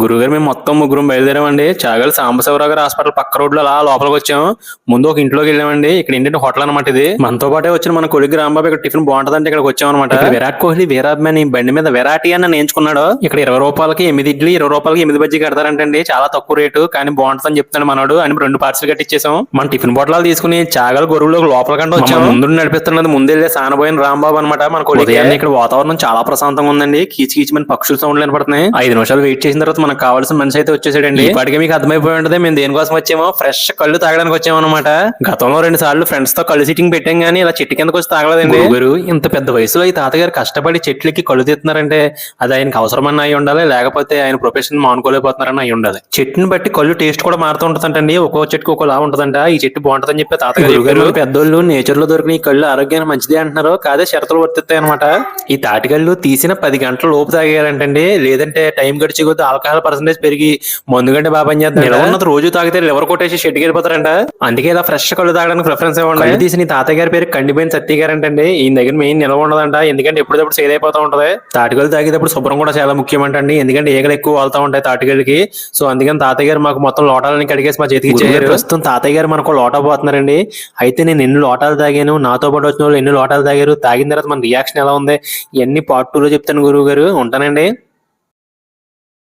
గురుగారు మేము మొత్తం ముగ్గురం బయలుదేరామండి. చాగల్ సాంబశివరావు గారు హాస్పిటల్ పక్క రోడ్లో అలా లోపలికి వచ్చాము. ముందు ఒక ఇంట్లోకి వెళ్ళామండి. ఇక్కడ ఏంటంటే హోటల్ అనమాట ఇది. మనతో పాటే వచ్చిన మన కొడుకు రాంబాబు ఇక్కడ టిఫిన్ బాగుంటదంటే ఇక్కడికి వచ్చామన్నమాట. ఇక్కడ విరాట్ కోహ్లీ వీరాభిమాని బండి మీద విరాటి అని నేర్చుకున్నాడు. ఇక్కడ ఇరవై రూపాయలకి ఎనిమిది ఇడ్లీ ఇరవై రూపాయలకి ఎనిమిది బజ్జీ కడతారంటండి. చాలా తక్కువ రేటు కానీ బాగుంటుందని చెప్తాడు మనోడు. అని రెండు పార్సల్ కట్టించేసాం మన టిఫిన్ బాటిల్ తీసుకుని చాగల్ గొరువులో లోపల కంటే వచ్చాము. ముందు నడిపిస్తున్నది ముందెళ్ళే సానబోయిన రాంబాబు అనమాట మన కొడుకు. ఇక్కడ వాతావరణం చాలా ప్రశాంతంగా ఉందండి. కీచి కీచి మన పక్షుల సౌండ్లు వినపడుతున్నాయి. ఐదు నిమిషాలు వెయిట్ చేసిన తర్వాత మనకు కావాల్సిన మనిషి అయితే వచ్చేసాడండి. ఇప్పటికే మీకు అర్థమైపోయి ఉంటుంది. మేము దేనికోసం వచ్చామో ఫ్రెష్ కళ్ళు తాగడానికి వచ్చాము అనమాట గతంలో రెండు సార్లు ఫ్రెండ్స్తో కళ్ళు సిట్టింగ్ పెట్టాం గానీ ఇలా చెట్టు కిందకి వచ్చి తాగలేదండి. గురువు ఇంత పెద్ద వయసులో ఈ తాతగారు కష్టపడి చెట్లకి కళ్ళు తీస్తున్నారంటే అది ఆయనకి అవసరమన్న అయి ఉండాలి లేకపోతే ఆయన ప్రొఫెషన్ మానుకోలేకపోతున్నారని అయి ఉండాలి. చెట్టుని బట్టి కళ్ళు టేస్ట్ కూడా మారుతూ ఉంటుందంటండి. ఒక్కో చెట్టుకి ఒక్కోలా ఉంటుందంట. ఈ చెట్టు బాగుంటుందని చెప్పి తాతగారు. పెద్దోళ్ళు నేచర్లో దొరికిన ఈ కళ్ళు ఆరోగ్యానికి మంచిదే అంటున్నారు. కాదే షరతులు వర్తిస్తాయి అనమాట ఈ తాటికళ్ళు తీసిన పది గంటల లోపు తాగేయాలంటండి. లేదంటే టైం గడిచే కొద్ది ఆల్కహాల్ పర్సెంటేజ్ పెరిగి మందు గంటే బాగా పనిచేస్తారు నిలవ ఉన్నది రోజు తాగితే లివర్ కొట్టేసి షెడ్కి వెళ్ళిపోతారంట అందుకే ఇలా ఫ్రెష్ కళ్ళు తాగడానికి ప్రిఫరెన్స్ ఇవ్వండి కళ్ళు తీసిన ఈ తాతయ్య గారి పేరు కండిపోయిన సత్య గారు అంటే ఈయన దగ్గర మెయిన్ నిలవ ఉండదంట. ఎందుకంటే ఎప్పుడప్పుడు సేల్ అయిపోతా ఉంటది. తాటికలు తాగేటప్పుడు శుభ్రం కూడా చాలా ముఖ్యం అంటండి. ఎందుకంటే ఈగలు ఎక్కువ వాళ్తా ఉంటాయి తాటికలకి సో అందుకని తాతయ్య గారు మాకు మొత్తం లోటాలని కడిగేసి మా చేతికి ప్రస్తుతం తాతయ్య గారు మనకు లోటా పోతున్నారండి. అయితే నేను ఎన్ని లోటాలు తాగాను నాతో పాటు వచ్చిన వాళ్ళు ఎన్ని లోటాలు తాగారు తాగిన తర్వాత మన రియాక్షన్ ఎలా ఉంది ఇవన్నీ పార్ట్ టూ లో చెప్తాను గురువు గారు ఉంటానండి.